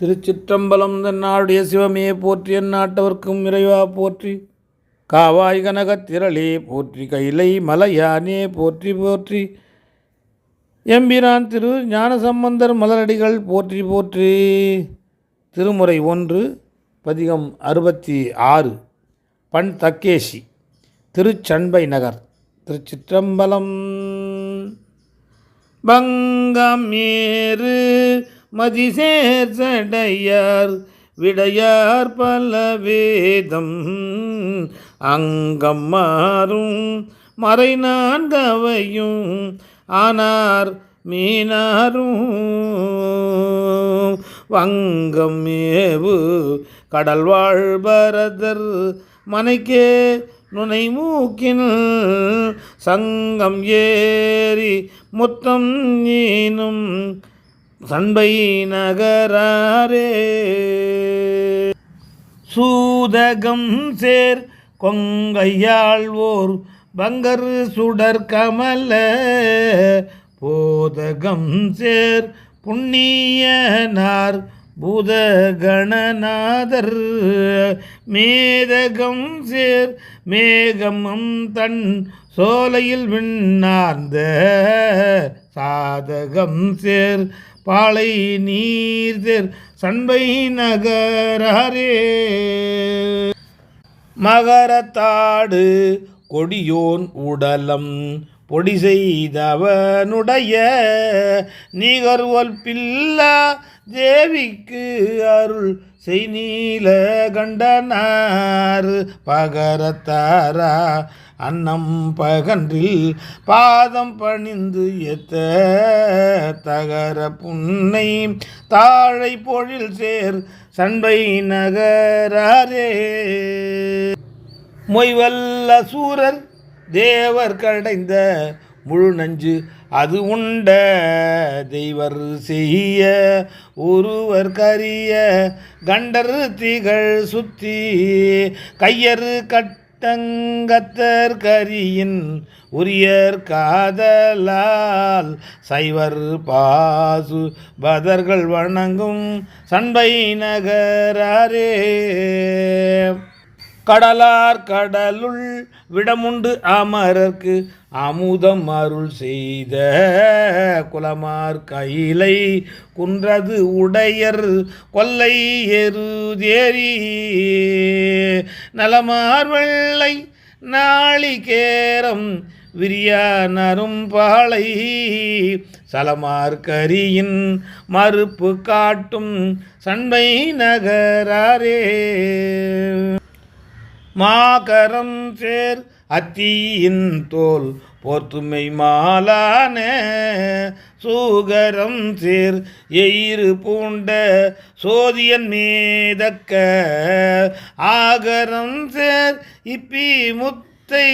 திருச்சிற்றம்பலம் தன்னாளுடைய சிவமே போற்றி எந்நாட்டவர்க்கும் இறைவா போற்றி. காவாய் கனகத் திரளே போற்றி கைலை மலையானே போற்றி போற்றி. எம்பிரான் திரு ஞானசம்பந்தர் மலரடிகள் போற்றி போற்றி. திருமுறை ஒன்று பதிகம் அறுபத்தி ஆறு. பண் தக்கேசி திருச்சண்பை நகர் திருச்சிற்றம்பலம். பங்கம் ஏறு மதிசேர் சடையார் விடையார் பல வேதம் அங்கம் மாறும் மறை நான்கவையும் ஆனார் மீனாரும் வங்கம் ஏவு கடல் வாழ்பரதர் மனைக்கே நுனை மூக்கின் சங்கம் ஏறி முத்தம் நீனும் சண்பை நகராரே. சூதகம் சேர் கொங்கையாழ்வோர் பங்கர் சுடர் கமல. போதகம் சேர் புண்ணியனார் பூதகணநாதர். மேதகம் சேர் மேகமம் தன் சோலையில் விண்ணார்ந்த சாதகம் சேர் பாலை நீர் சேர் சண்பை நகரே மகரத்தாடு கொடியோன் உடலம் பொடி செய்தவனுடைய நிகர்வல் பில்லா தேவிக்கு அருள் செய் நீல கண்டனார் பகரத்தாரா அன்னம் பகன்றில் பாதம் பணிந்து எத்த தகர புன்னை தாழை பொழில் சேர் சண்பை நகரே மொய்வல்ல சூரர் தேவர் கடைந்த முழு நஞ்சு அது உண்ட தெய்வர் செய்ய ஒருவர் கரிய கண்டர் திகழ் சுத்தி கையறு கட்டங்கத்தர் கரியின் உரியர் காதலால் சைவர் பாசு பதர்கள் வணங்கும் சண்பை நகராரே. கடலார் கடலுள் விடமுண்டு அமரர்க்கு அமுதம் அருள் செய்த குலமார் கைலை குன்றது உடையர் கொல்லை எருதேரி நலமார் வெள்ளை நாளிகேரம் விரியா நரும்பாளை சலமார்கரியின் மறுப்பு காட்டும் சண்மை நகராரே. மாகரம் சேர் அத்தியின் தோல் போர்த்துமை மாலான சூகரம் சேர் எயிறு பூண்ட சோதியன் மேதக்க ஆகரம் சேர் இப்பி முத்தை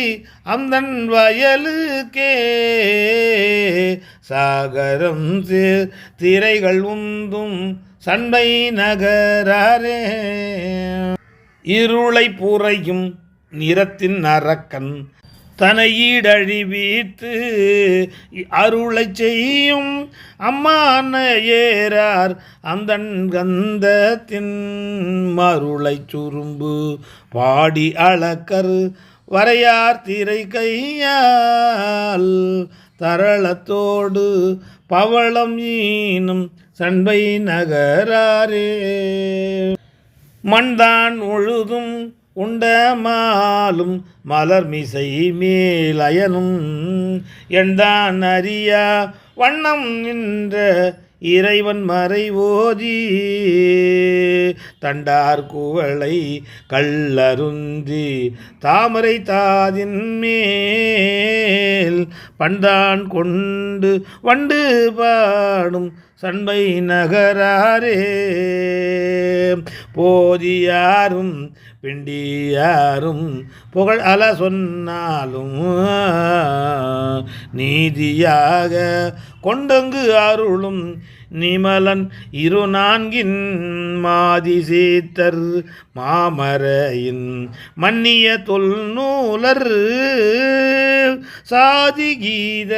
அந்தன் வயலுக்கே சாகரம் சேர் திரைகள் உந்தும் சண்பை நகரே இருளை பூரையும் நிறத்தின் நரக்கன் தனையீடழி வீத்து அருளை செய்யும் அம்மான ஏறார் அந்தன் கந்தத்தின் மருளை சுரும்பு. பாடி அளக்கர் வரையார் திரை கையால் தரளத்தோடு பவளம் ஈனும் சண்பை நகராரே. மண்தான் உழுதும் உண்டமாலும் மலர்மிசை மேலயனும் எண்தான் அறியா வண்ணம் நின்ற இறைவன் மறை ஓதி தண்டார் குவளை கல்லருந்தி தாமரை தாதின் மேல் பண்தான் கொண்டு வண்டு பாடும் சண்பை நகராரே. போதியாரும் பிண்டியாரும் புகழ் அல சொன்னாலும் நீதியாக கொண்டங்கு அருளும் நிமலன் இரு நான்கின் மாதி சீத்தர் மாமரையின் மன்னிய தொல்நூலர் சாதி கீத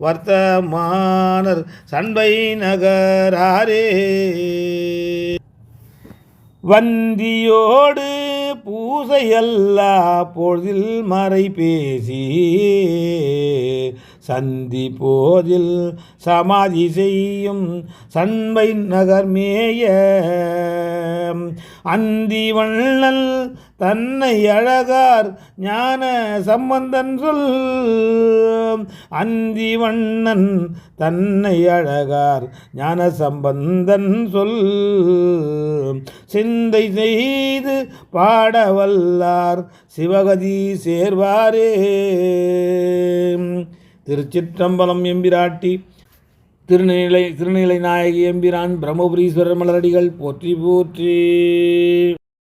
வர்த்தமானர் சண்பை நகராரே. வந்தியோடு பூசையல்லா பொழுதில் மறை பேசி சந்தி போதில் சமாதி செய்யும் சண்பை நகர்மேய அந்தி வள்ளல் தன்னை அழகார் ஞான சம்பந்தன் சொல். அந்தி வண்ணன் தன்னை அழகார் ஞான சம்பந்தன் சொல். சிந்தை செய்து பாடவல்லார் சிவகதி சேர்வாரே. திருச்சிற்றம்பலம் எம்பிராட்டி திருநிலை திருநிலை நாயகி எம்பிரான் பிரம்மபுரீஸ்வரர் மலரடிகள் போற்றி போற்றி.